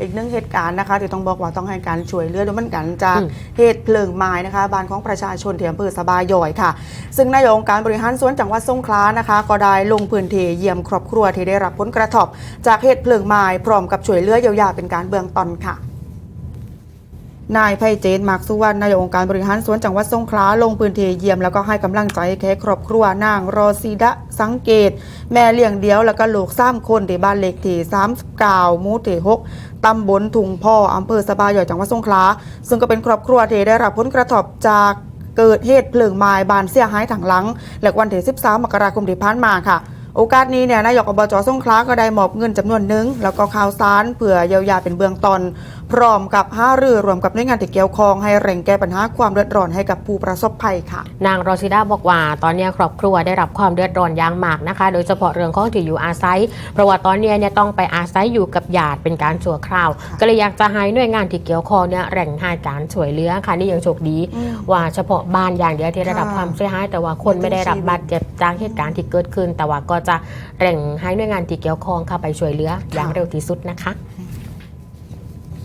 อีกหนึ่งเหตุการณ์นะคะที่ต้องบอกว่าต้องให้การช่วยเหลือด้วยเหมือนกันจากอืมเหตุเพลิงไม้นะคะบ้านของประชาชนที่อำเภอสะบายอยค่ะ ซึ่งนายกองค์การบริหารส่วนจังหวัดสงขลานะคะ ก็ได้ลงพื้นที่เยี่ยมครอบครัวที่ได้รับผลกระทบจากเหตุเพลิงไม้พร้อมกับช่วยเหลือเยียวยาเป็นการเบื้องต้นค่ะ นายไพเจนมากสุวรรณนายกองค์การบริหารสวนจังหวัดสงขลาลงพื้นที่เยี่ยมแล้วก็ให้กำลังใจแค่ครอบครัวนางรอซีดะสังเกต แม่เลี้ยงเดียวแล้วก็ลูกสามคนที่บ้านเล็กที่39หมู่ที่6ตำบลถุงพ่ออำเภอสบายใหญ่จังหวัดสงขลาซึ่งก็เป็นครอบครัวที่ได้รับผลกระทบจากเกิดเหตุเพลิงไม้บานเสียหายถังหลังและวันที่13มกราคมที่ผ่านมาค่ะ โอกาสนี้เนี่ยนายกอบจสงขลาก็ได้มอบเงินจำนวนหนึ่งแล้วก็ข่าวสารเพื่อเยียวยาเป็นเบื้องต้นพร้อมกับห้ารือรวมกับหน่วยงานที่เกี่ยวข้องให้เร่งแก้ปัญหาความเดือดร้อนให้กับผู้ประสบภัยค่ะ นางรอซิดาบอกว่า ตอนนี้ครอบครัวได้รับความเดือดร้อนอย่างมากนะคะ โดยเฉพาะเรื่องของที่อยู่อาศัย เพราะว่าตอนนี้เนี่ยต้องไปอาศัยอยู่กับญาติเป็นการชั่วคราว ก็เลยอยากจะให้หน่วยงานที่เกี่ยวข้องเนี่ยแร่งให้การช่วยเหลือค่ะนี่ยังโชคดีอืมว่าเฉพาะบ้านอย่างเดียวที่ได้รับค่ะความเสียหายแต่ว่าคนไม่ได้รับบาดเจ็บจากเหตุการณ์ที่เกิดขึ้น แต่ว่าก็จะเร่งให้หน่วยงานที่เกี่ยวข้องเข้าไปช่วยเหลืออย่างเร็วที่สุดนะคะ